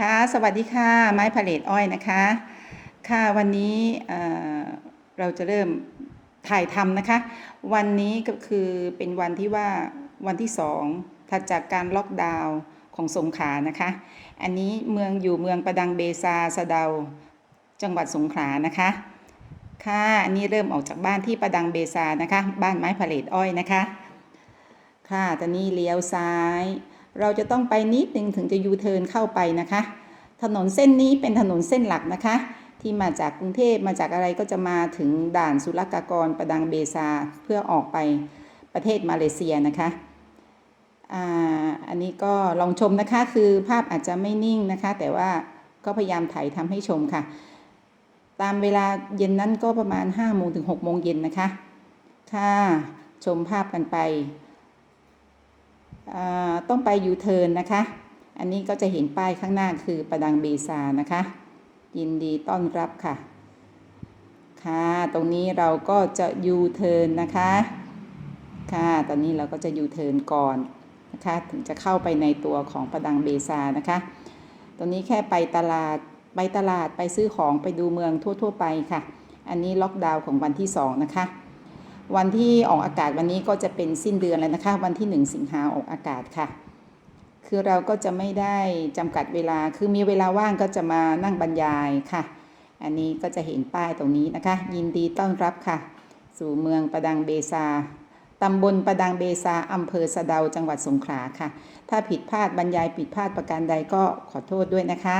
ค่ะ สวัสดีค่ะ ไม้พาเลตอ้อยนะคะ ค่ะ วันนี้เอ่อเราจะเริ่มถ่ายทำนะคะ วันนี้ก็คือเป็นวันที่ว่าวันที่สองถัดจากการล็อกดาวน์ของสงขลานะคะ อันนี้เมืองอยู่เมืองประดังเบซาสะเดา จังหวัดสงขลานะคะ ค่ะ อันนี้เริ่มออกจากบ้านที่ประดังเบซานะคะ บ้านไม้พาเลตอ้อยนะคะ ค่ะ ตอนนี้เลี้ยวซ้าย เราจะต้องไปนิดนึงถึงจะยูเทิร์นเข้าไปนะคะ ถนนเส้นนี้เป็นถนนเส้นหลักนะคะ ที่มาจากกรุงเทพมาจากอะไรก็จะมาถึงด่านศุลกากรประดังเบซาเพื่อออกไปประเทศมาเลเซียนะคะอ่าอันนี้ก็ลองชมนะคะคือภาพอาจจะไม่นิ่งนะคะ แต่ว่าก็พยายามถ่ายทำให้ชมค่ะ ตามเวลาเย็นนั้นก็ประมาณ5โมงถึง6โมงเย็นนะคะ ค่ะ ชมภาพกันไป ต้องไปยูเทิร์นนะคะ อันนี้ก็จะเห็นป้ายข้างหน้าคือประดังเบซานะคะ ยินดีต้อนรับค่ะ ค่ะ ตรงนี้เราก็จะยูเทิร์นนะคะ ค่ะ ตอนนี้เราก็จะยูเทิร์นก่อนนะคะ ถึงจะเข้าไปในตัวของประดังเบซานะคะ ตรงนี้แค่ไปตลาด ไปตลาด ไปซื้อของ ไปดูเมืองทั่ว ๆ ไปค่ะ อันนี้ล็อกดาวน์ของวันที่ 2 นะคะ วันที่ออกอากาศวันนี้ก็จะเป็นสิ้นเดือนแล้วนะคะ วันที่ 1 สิงหาออกอากาศค่ะ คือเราก็จะไม่ได้จำกัดเวลาคือมีเวลาว่างก็จะมานั่งบรรยายค่ะ อันนี้ก็จะเห็นป้ายตรงนี้นะคะ ยินดีต้อนรับค่ะ สู่เมืองประดังเบซาตำบลประดังเบซาอำเภอสะเดาจังหวัดสงขลาค่ะ ถ้าผิดพลาดบรรยายผิดพลาดประการใดก็ขอโทษด้วยนะคะ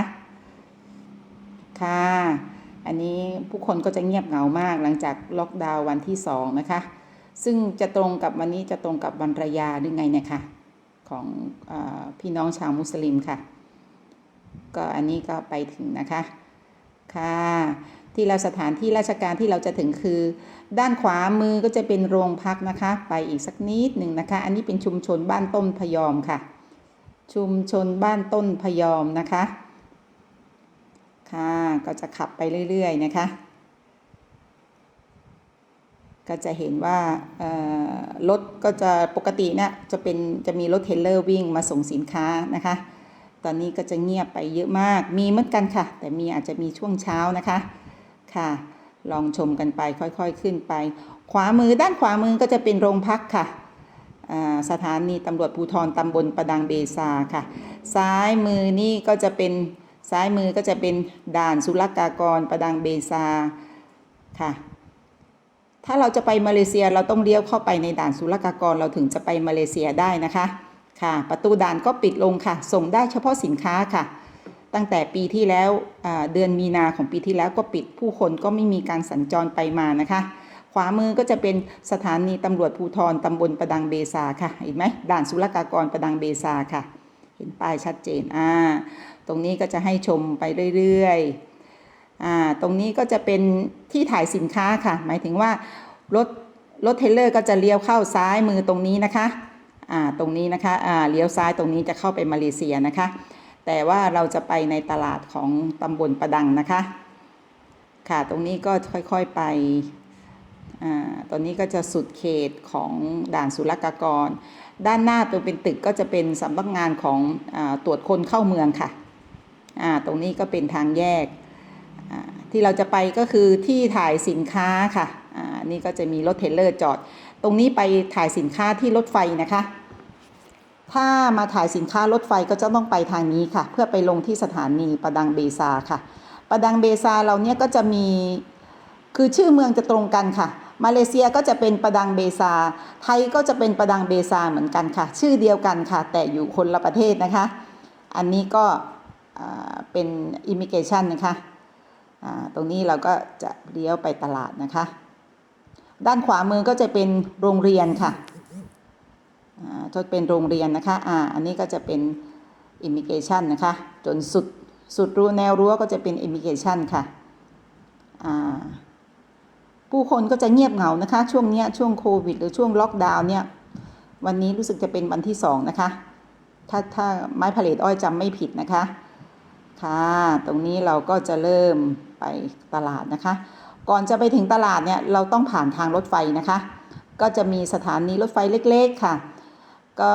ค่ะ อันนี้ผู้คนก็จะเงียบเหงามากหลังจากล็อกดาวน์วันที่สองนะคะ ซึ่งจะตรงกับวันนี้จะตรงกับวันระยาหรือไงเนี่ยค่ะของอพี่น้องชาวมุสลิมค่ะ ก็อันนี้ก็ไปถึงนะคะค่ะที่เราสถานที่ราชการที่เราจะถึงคือ ด้านขวามือก็จะเป็นโรงพักนะคะ ไปอีกสักนิดหนึ่งนะคะ อันนี้เป็นชุมชนบ้านต้นพยอมค่ะ ชุมชนบ้านต้นพยอมนะคะ ค่ะ ก็จะขับไปเรื่อย ๆ นะคะ ก็จะเห็นว่ารถก็จะปกตินี่จะเป็นจะมีรถเทลเลอร์วิ่งมาส่งสินค้านะคะ ตอนนี้ก็จะเงียบไปเยอะมาก มีเหมือนกันค่ะ แต่มีอาจจะมีช่วงเช้านะคะค่ะ ลองชมกันไปค่อยๆขึ้นไป ขวามือด้านขวามือก็จะเป็นโรงพักค่ะสถานีตำรวจภูธรตำบลประดังเบซาค่ะ ซ้ายมือนี่ก็จะเป็น ซ้ายมือก็จะเป็นด่านศุลกากรประดังเบซาค่ะ ถ้าเราจะไปมาเลเซียเราต้องเลี้ยวเข้าไปในด่านศุลกากรเราถึงจะไปมาเลเซียได้นะคะค่ะ ประตูด่านก็ปิดลงค่ะ ส่งได้เฉพาะสินค้าค่ะ ตั้งแต่ปีที่แล้วเดือนมีนาของปีที่แล้วก็ปิดผู้คนก็ไม่มีการสัญจรไปมานะคะ ขวามือก็จะเป็นสถานีตำรวจภูธรตำบลประดังเบซาค่ะเห็นไหมด่านศุลกากรประดังเบซาค่ะ เห็นป้ายชัดเจนอ่า ตรงนี้ก็จะให้ชมไปเรื่อยๆตรงนี้ก็จะเป็นที่ถ่ายสินค้าค่ะ หมายถึงว่ารถรถเทเลอร์ก็จะเลี้ยวเข้าซ้ายมือตรงนี้นะคะตรงนี้นะคะเลี้ยวซ้ายตรงนี้จะเข้าไปมาเลเซียนะคะ แต่ว่าเราจะไปในตลาดของตำบลประดังนะคะ ค่ะตรงนี้ก็ค่อยๆไปอตอนนี้ก็จะสุดเขตของด่านศุลกากร ด้านหน้าตัวเป็นตึกก็จะเป็นสำนักงานของอตรวจคนเข้าเมืองค่ะ อ่าตรงนี้ก็เป็นทางแยกอ่าที่เราจะไปก็คือที่ถ่ายสินค้าค่ะอ่านี่ก็จะมีรถเทเลอร์จอด ตรงนี้ไปถ่ายสินค้าที่รถไฟนะคะ ถ้ามาถ่ายสินค้ารถไฟก็จะต้องไปทางนี้ค่ะ เพื่อไปลงที่สถานีประดังเบซาค่ะประดังเบซาเราเนี่ยก็จะมีคือชื่อเมืองจะตรงกันค่ะ มาเลเซียก็จะเป็นประดังเบซา ไทยก็จะเป็นประดังเบซาเหมือนกันค่ะ ชื่อเดียวกันค่ะ แต่อยู่คนละประเทศนะคะ อันนี้ก็ เป็นอิมิเกชันนะคะตรงนี้เราก็จะเลี้ยวไปตลาดนะคะ ด้านขวามือก็จะเป็นโรงเรียนค่ะอ่าจะเป็นโรงเรียนนะคะอ่าอันนี้ก็จะเป็นอิมิเกชันนะคะ จนสุดสุดรูแนวรั้วก็จะเป็นอิมิเกชันค่ะอ่าผู้คนก็จะเงียบเหงานะคะ ช่วงเนี้ยช่วงโควิด หรือช่วงล็อกดาวน์เนี่ยวันนี้รู้สึกจะเป็นวันที่สองนะคะ ถ้าถ้าไม้ผลิตอ้อยจำไม่ผิดนะคะ ค่ะ ตรงนี้เราก็จะเริ่มไปตลาดนะคะ ก่อนจะไปถึงตลาดเนี่ยเราต้องผ่านทางรถไฟนะคะ ก็จะมีสถานีรถไฟเล็กๆค่ะ ก็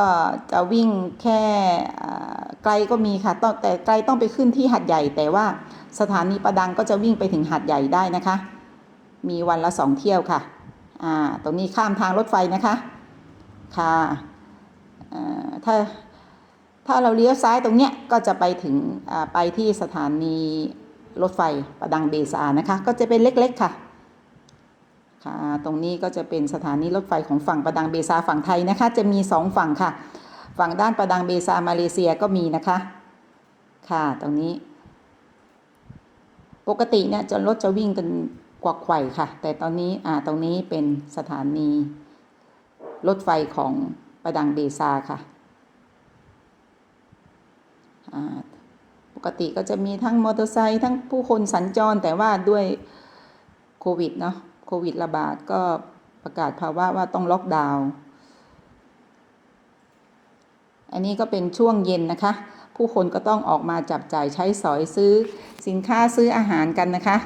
จะวิ่งแค่ไกลก็มีค่ะต้องแต่ไกลต้องไปขึ้นที่หัดใหญ่ แต่ว่าสถานีประดังก็จะวิ่งไปถึงหัดใหญ่ได้นะคะ มีวันละสองเที่ยวค่ะอ่าตรงนี้ข้ามทางรถไฟนะคะ ค่ะถ้า ถ้าเราเลี้ยวซ้ายตรงเนี้ยก็จะไปถึงไปที่สถานีรถไฟประดังเบซานะคะ ก็จะเป็นเล็กๆค่ะค่ะ ตรงนี้ก็จะเป็นสถานีรถไฟของฝั่งประดังเบซาฝั่งไทยนะคะ จะมีสองฝั่งค่ะ ฝั่งด้านประดังเบซามาเลเซียก็มีนะคะ ค่ะ ตรงนี้ ปกติเนี่ยจะรถจะวิ่งกันกวักไขว่ค่ะ แต่ตอนนี้อ่าตรงนี้เป็นสถานีรถไฟของประดังเบซาค่ะ ปกติก็จะมีทั้งมอเตอร์ไซค์ทั้งผู้คนสัญจรแต่ว่าด้วยโควิดเนาะโควิดระบาดก็ประกาศภาวะว่าต้องล็อกดาวน์อันนี้ก็เป็นช่วงเย็นนะคะ ผู้คนก็ต้องออกมาจับจ่ายใช้สอยซื้อสินค้าซื้ออาหารกันนะคะ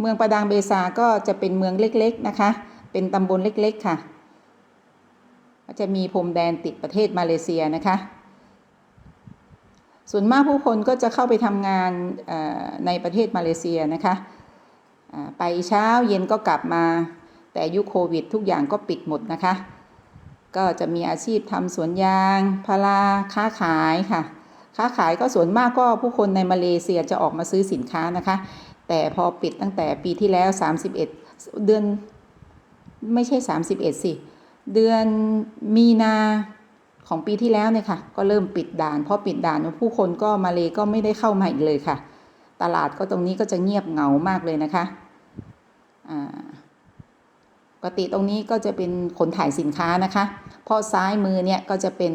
เมืองประดังเบซาก็จะเป็นเมืองเล็กๆนะคะ เป็นตำบลเล็กๆค่ะ ก็จะมีพรมแดนติดประเทศมาเลเซียนะคะ ส่วนมากผู้คนก็จะเข้าไปทำงานในประเทศมาเลเซียนะคะไปเช้าเย็นก็กลับมา แต่ยุคโควิด ทุกอย่างก็ปิดหมดนะคะ ก็จะมีอาชีพทำสวนยางพาราค้าขายค่ะ ค้าขายก็ส่วนมากก็ผู้คนในมาเลเซียจะออกมาซื้อสินค้านะคะ แต่พอปิดตั้งแต่ปีที่แล้ว 31 เดือนไม่ใช่ 31 สิ เดือนมีนา ของปีที่แล้วเนี่ยค่ะ ก็เริ่มปิดด่านพอปิดด่านผู้คนก็มาเลก็ไม่ได้เข้ามาอีกเลยค่ะ ตลาดก็ตรงนี้ก็จะเงียบเหงามากเลยนะคะปกติตรงนี้ก็จะเป็นขนถ่ายสินค้านะคะเพราะซ้ายมือเนี่ยก็จะเป็น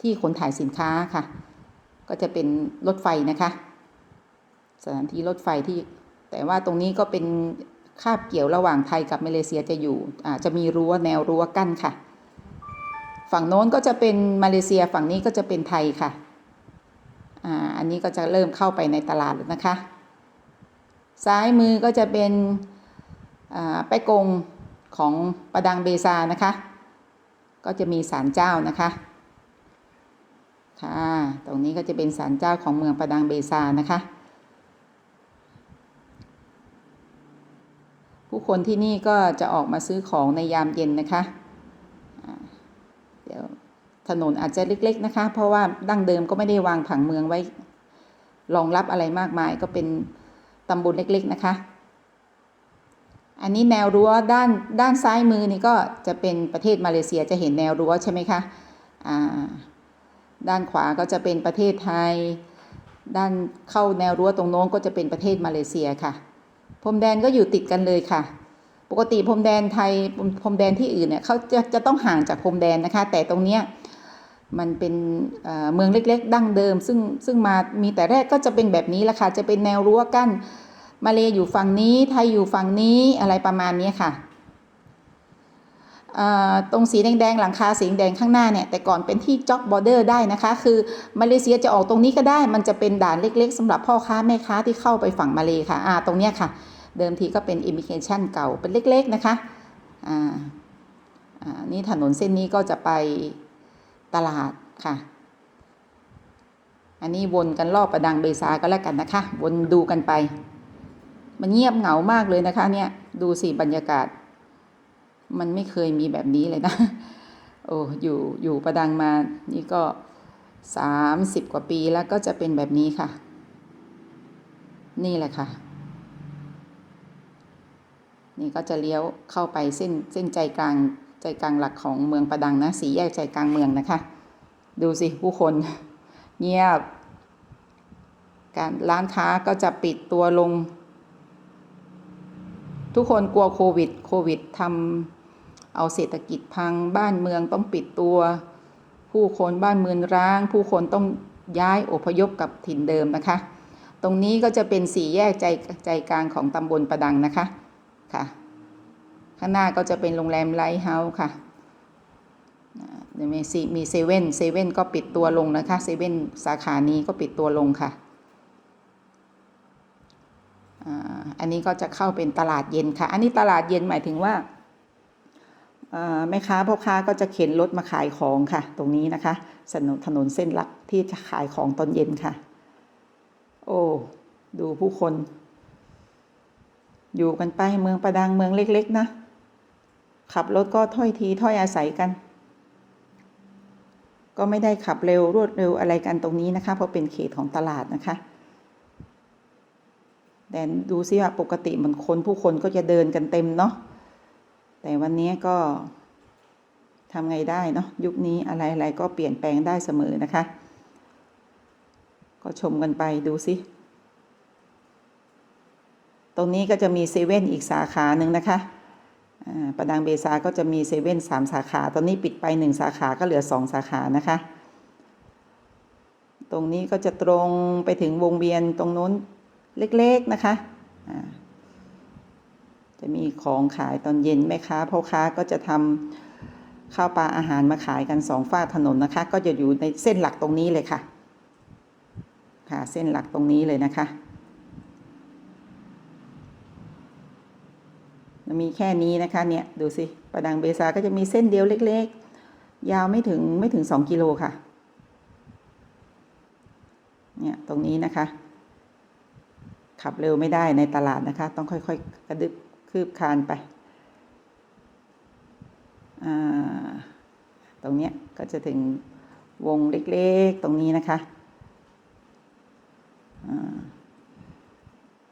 ที่ขนถ่ายสินค้าค่ะ ก็จะเป็นรถไฟนะคะ สถานที่รถไฟที่ แต่ว่าตรงนี้ก็เป็นคาบเกี่ยวระหว่างไทยกับมาเลเซียจะอยู่จะมีรั้วแนวรั้วกั้นค่ะ ฝั่งโน้นก็จะเป็นมาเลเซียฝั่งนี้ก็จะเป็นไทยค่ะอ่าอันนี้ก็จะเริ่มเข้าไปในตลาดแล้วนะคะ ซ้ายมือก็จะเป็นอ่าไปกงของประดังเบซานะคะ ก็จะมีศาลเจ้านะคะค่ะตรงนี้ก็จะเป็นศาลเจ้าของเมืองประดังเบซานะคะ ผู้คนที่นี่ก็จะออกมาซื้อของในยามเย็นนะคะ เดี๋ยวถนนอาจจะเล็ก ๆ นะคะ เพราะว่าดั้งเดิมก็ไม่ได้วางผังเมืองไว้รองรับอะไรมากมายก็เป็นตำบลเล็ก ๆ นะคะ อันนี้แนวรั้วด้านด้านซ้ายมือนี่ก็จะเป็นประเทศมาเลเซียจะเห็นแนวรั้วใช่ไหมคะอ่าด้านขวาก็จะเป็นประเทศไทย ด้านเข้าแนวรั้วตรงโน้นก็จะเป็นประเทศมาเลเซียค่ะพรมแดนก็อยู่ติดกันเลยค่ะ ปกติพรมแดนไทยพรมแดนที่อื่นเนี่ยเขาจะจะต้องห่างจากพรมแดนนะคะ แต่ตรงเนี้ยมันเป็นเอ่อเมืองเล็ก ๆ ดั้งเดิม ซึ่งซึ่งมามีแต่แรกก็จะเป็นแบบนี้แหละค่ะจะเป็นแนวรั้วกั้นมาเลอยู่ฝั่งนี้ไทยอยู่ฝั่งนี้อะไรประมาณนี้ค่ะตรงสีแดงๆหลังคาสีแดงข้างหน้าเนี่ยแต่ก่อนเป็นที่จ็อกบอร์เดอร์ได้นะคะ คือมาเลเซียจะออกตรงนี้ก็ได้ มันจะเป็นด่านเล็ก ๆสำหรับพ่อค้าแม่ค้าที่เข้าไปฝั่งมาเลค่ะอ่าตรงเนี้ยค่ะ เดิมทีก็เป็นอิมิเกชันเก่าเป็นเล็กๆนะคะอ่าอ่านี่ถนนเส้นนี้ก็จะไปตลาดค่ะ อันนี้วนกันรอบประดังเบซาก็แล้วกันนะคะ วนดูกันไป มันเงียบเหงามากเลยนะคะเนี่ยดูสิบรรยากาศ มันไม่เคยมีแบบนี้เลยนะ โอ้อยู่อยู่ประดังมานี่ก็สามสิบกว่าปีแล้วก็จะเป็นแบบนี้ค่ะ นี่แหละค่ะ นี่ก็จะเลี้ยวเข้าไปเส้นเส้นใจกลางใจกลางหลักของเมืองประดังนะสีแยกใจกลางเมืองนะคะ ดูสิผู้คนเงียบ การร้านค้าก็จะปิดตัวลง ทุกคนกลัวโควิด โควิดทำเอาเศรษฐกิจพังบ้านเมืองต้องปิดตัว ผู้คนบ้านเมืองร้าง ผู้คนต้องย้ายอพยพกับถิ่นเดิมนะคะ ตรงนี้ก็จะเป็นสี่แยกใจใจกลางของตำบลประดังนะคะ ค่ะ ข้างหน้าก็จะเป็นโรงแรมไลท์เฮาส์ค่ะมีซีมีเซเว่นเซเว่นก็ปิดตัวลงนะคะเซเว่นสาขานี้ก็ปิดตัวลงค่ะอันนี้ก็จะเข้าเป็นตลาดเย็นค่ะ อันนี้ตลาดเย็นหมายถึงว่าแม่ค้าพ่อค้าก็จะเข็นรถมาขายของค่ะ ตรงนี้นะคะถนนถนนเส้นหลักที่จะขายของตอนเย็นค่ะ โอ้ ดูผู้คน อยู่กันไปเมืองประดังเมืองเล็ก ๆ นะ ขับรถก็ถ้อยทีถ้อยอาศัยกัน ก็ไม่ได้ขับเร็วรวดเร็วอะไรกันตรงนี้นะคะ เพราะเป็นเขตของตลาดนะคะแต่ดูซิว่าปกติมันคนผู้คนก็จะเดินกันเต็มเนาะแต่วันนี้ก็ทำไงได้เนาะยุคนี้อะไรๆก็เปลี่ยนแปลงได้เสมอนะคะ ก็ชมกันไปดูสิ ตรงนี้ก็จะมีเซเว่นอีกสาขาหนึ่งนะคะประดังเบซาก็จะมีเซเว่นสามสาขา ตอนนี้ปิดไปหนึ่งสาขาก็เหลือสองสาขานะคะ ตรงนี้ก็จะตรงไปถึงวงเวียนตรงโน้นเล็กๆนะคะจะมีของขายตอนเย็นแม่ค้าพ่อค้าก็จะทำข้าวปลาอาหารมาขายกันสองฝ้าถนนนะคะ ก็จะอยู่ในเส้นหลักตรงนี้เลยค่ะ ค่ะเส้นหลักตรงนี้เลยนะคะ มีแค่นี้นะคะเนี่ยดูสิประดังเบซาก็จะมีเส้นเดียวเล็กๆ ยาวไม่ถึงไม่ถึงสองกิโลค่ะเนี่ยตรงนี้นะคะ ขับเร็วไม่ได้ในตลาดนะคะ ต้องค่อยๆกระดึบคืบคานไปตรงเนี้ยก็จะถึงวงเล็กๆตรงนี้นะคะ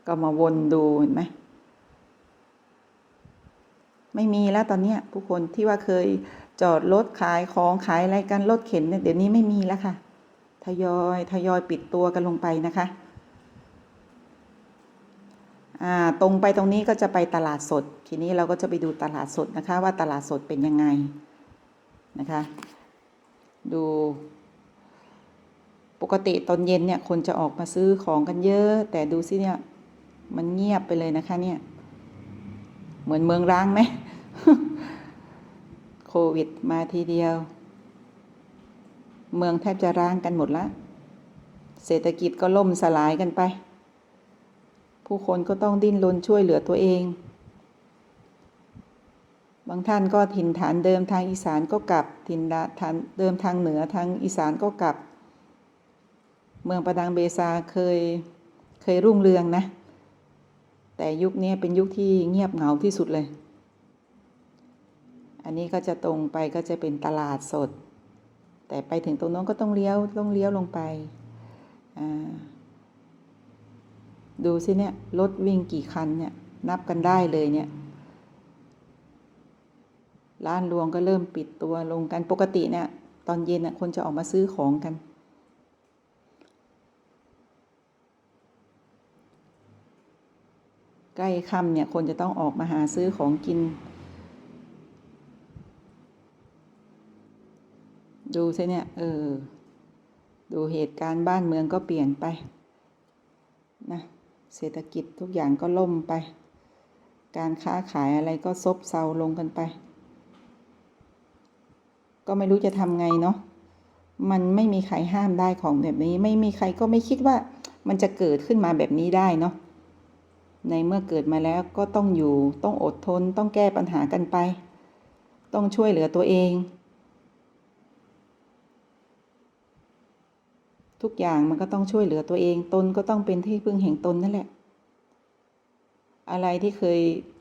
ก็มาวนดูเห็นไหม ไม่มีแล้วตอนนี้ผู้คนที่ว่าเคยจอดรถขายของขายอะไรกันรถเข็นเนี่ยเดี๋ยวนี้ไม่มีแล้วค่ะทยอยทยอยปิดตัวกันลงไปนะคะอ่าตรงไปตรงนี้ก็จะไปตลาดสด ทีนี้เราก็จะไปดูตลาดสดนะคะ ว่าตลาดสดเป็นยังไงนะคะ ดูปกติตอนเย็นเนี่ยคนจะออกมาซื้อของกันเยอะ แต่ดูสิเนี่ยมันเงียบไปเลยนะคะเนี่ย เหมือนเมืองร้างไหม โควิดมาทีเดียว เมืองแทบจะร้างกันหมดละ เศรษฐกิจก็ล่มสลายกันไป ผู้คนก็ต้องดิ้นรนช่วยเหลือตัวเอง บางท่านก็ถิ่นฐานเดิมทางอีสานก็กลับ ถิ่นฐานเดิมทางเหนือทางอีสานก็กลับ เมืองประดังเบซาเคยเคยรุ่งเรืองนะ แต่ยุคนี้เป็นยุคที่เงียบเหงาที่สุดเลย อันนี้ก็จะตรงไปก็จะเป็นตลาดสด แต่ไปถึงตรงนั้นก็ต้องเลี้ยวต้องเลี้ยวลงไป ดูสิเนี่ยรถวิ่งกี่คันเนี่ยนับกันได้เลยเนี่ย ร้านรวงก็เริ่มปิดตัวลงกันปกติเนี่ยตอนเย็นน่ะคนจะออกมาซื้อของกัน ใกล้ค่ำเนี่ยคนจะต้องออกมาหาซื้อของกิน ดูสิเนี่ย เออ ดูเหตุการณ์บ้านเมืองก็เปลี่ยนไป นะ เศรษฐกิจทุกอย่างก็ล่มไป การค้าขายอะไรก็ซบเซาลงกันไป ก็ไม่รู้จะทำไงเนาะ มันไม่มีใครห้ามได้ของแบบนี้ ไม่มีใครก็ไม่คิดว่ามันจะเกิดขึ้นมาแบบนี้ได้เนาะ ในเมื่อเกิดมาแล้วก็ต้องอยู่ ต้องอดทน ต้องแก้ปัญหากันไป ต้องช่วยเหลือตัวเอง ทุกอย่างมันก็ต้องช่วยเหลือตัวเอง ตนก็ต้องเป็นที่พึ่งแห่งตนนั่นแหละ อะไรที่เคย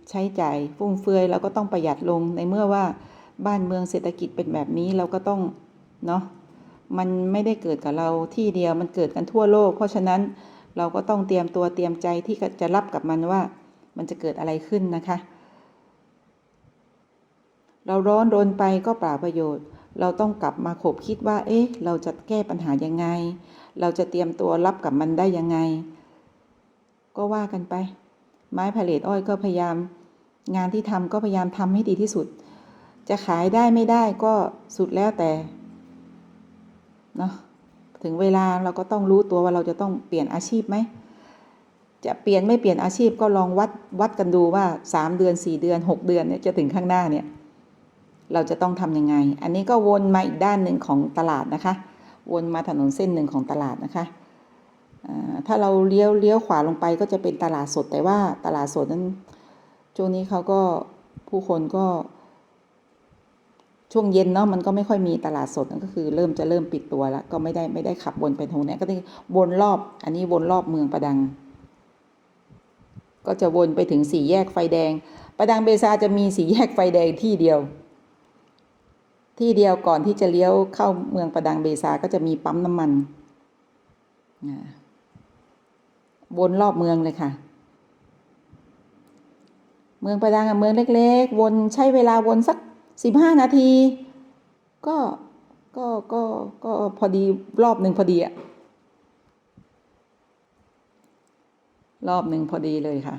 ใช้จ่ายฟุ่มเฟือยเราก็ต้องประหยัดลงในเมื่อว่าบ้านเมืองเศรษฐกิจเป็นแบบนี้เราก็ต้องเนาะมันไม่ได้เกิดกับเราที่เดียวมันเกิดกันทั่วโลก เพราะฉะนั้นเราก็ต้องเตรียมตัวเตรียมใจที่จะรับกับมันว่ามันจะเกิดอะไรขึ้นนะคะ เราร้อนรนไปก็เปล่าประโยชน์ เราต้องกลับมาขบคิดว่า เอ๊ะ เราจะแก้ปัญหายังไง เราจะเตรียมตัวรับกับมันได้ยังไง ก็ว่ากันไป ไม้ผลิตอ้อยก็พยายาม งานที่ทำก็พยายามทำให้ดีที่สุด จะขายได้ไม่ได้ก็สุดแล้วแต่เนาะถึงเวลาเราก็ต้องรู้ตัวว่าเราจะต้องเปลี่ยนอาชีพไหม จะเปลี่ยนไม่เปลี่ยนอาชีพก็ลองวัดวัดกันดูว่าสามเดือนสี่เดือนหกเดือนเนี่ยจะถึงข้างหน้าเนี่ย เราจะต้องทำยังไง อันนี้ก็วนมาอีกด้านหนึ่งของตลาดนะคะ วนมาถนนเส้นหนึ่งของตลาดนะคะ ถ้าเราเลี้ยวเลี้ยวขวาลงไปก็จะเป็นตลาดสดแต่ว่าตลาดสดนั้นช่วงนี้เขาก็ผู้คนก็ ช่วงเย็นเนาะมันก็ไม่ค่อยมีตลาดสดนั่นก็คือเริ่มจะเริ่มปิดตัวแล้ว ก็ไม่ได้ไม่ได้ขับวนไปทางเนี้ยก็ต้องวนรอบ อันนี้วนรอบเมืองประดัง ก็จะวนไปถึงสี่แยกไฟแดง ประดังเบซาจะมีสี่แยกไฟแดงที่เดียว ที่เดียวก่อนที่จะเลี้ยวเข้าเมืองประดังเบซาก็จะมีปั๊มน้ำมันวนรอบเมืองเลยค่ะ เมืองประดังเมืองเล็ก ๆ วนใช้เวลาวนสักสิบห้านาที ก็ก็ก็ก็พอดีรอบหนึ่งพอดีอะรอบหนึ่งพอดีเลยค่ะ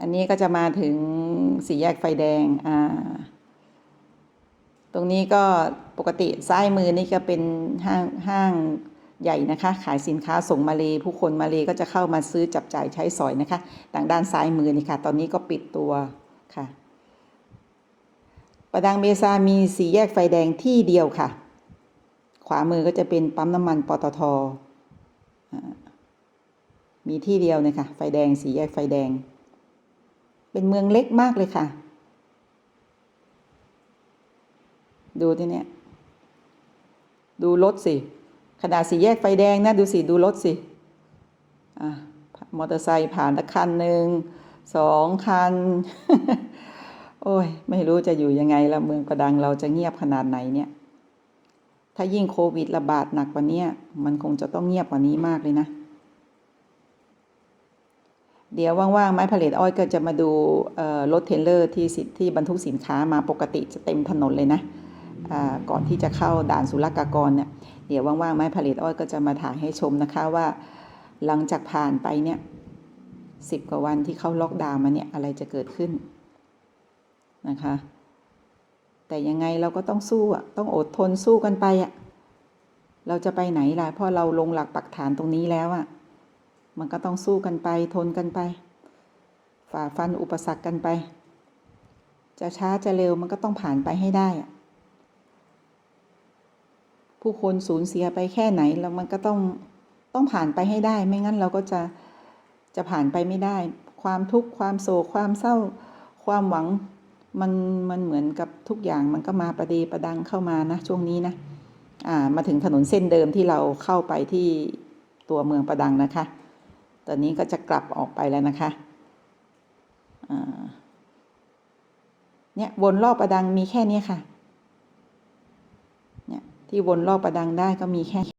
อันนี้ก็จะมาถึงสี่แยกไฟแดง อ่า ตรงนี้ก็ปกติซ้ายมือนี่ก็เป็นห้างห้างใหญ่นะคะ ขายสินค้าส่งมาเลผู้คนมาเลก็จะเข้ามาซื้อจับจ่ายใช้สอยนะคะทางด้านซ้ายมือนี่ค่ะ ตอนนี้ก็ปิดตัวค่ะ ประดังเบซามีสีแยกไฟแดงที่เดียวค่ะ ขวามือก็จะเป็นปั๊มน้ำมันปตทมีที่เดียวเลยค่ะ ไฟแดงสีแยกไฟแดง เป็นเมืองเล็กมากเลยค่ะ ดูที่เนี่ยดูรถสิขนาดสี่แยกไฟแดงนะดูสิดูรถสิอะมอเตอร์ไซค์ผ่านละคันหนึ่งสองคัน โอ้ย ไม่รู้จะอยู่ยังไงละเมืองประดังเราจะเงียบขนาดไหนเนี่ย ถ้ายิ่งโควิดระบาดหนักกว่านี้มันคงจะต้องเงียบกว่านี้มากเลยนะ เดี๋ยวว่างๆไม้ผลิตอ้อยก็จะมาดูรถเทรลเลอร์ที่สิที่บรรทุกสินค้ามาปกติจะเต็มถนนเลยนะ ก่อนที่จะเข้าด่านศุลกากรเนี่ยเดี๋ยวว่างๆไม้ผลิตอ้อยก็จะมาถ่ายให้ชมนะคะว่า หลังจากผ่านไปเนี่ยสิบกว่าวันที่เข้าล็อกดาวน์มาเนี่ยอะไรจะเกิดขึ้นนะคะ แต่ยังไงเราก็ต้องสู้อะต้องอดทนสู้กันไปอะเราจะไปไหนล่ะพราะเราลงหลักปักฐานตรงนี้แล้วอะมันก็ต้องสู้กันไปทนกันไป ฝ่าฟันอุปสรรคกันไป จะช้าจะเร็วมันก็ต้องผ่านไปให้ได้อะ ผู้คนสูญเสียไปแค่ไหนแล้วมันก็ต้องต้องผ่านไปให้ได้ ไม่งั้นเราก็จะจะผ่านไปไม่ได้ ความทุกข์ความโศกความเศร้า ความหวังมันมันเหมือนกับทุกอย่างมันก็มาประเดประดังเข้ามานะช่วงนี้นะอ่ามาถึงถนนเส้นเดิมที่เราเข้าไปที่ตัวเมืองประดังนะคะ ตอนนี้ก็จะกลับออกไปแล้วนะคะเนี่ยวนรอบประดังมีแค่นี้ค่ะ ที่วนรอบประดังได้ก็มีแค่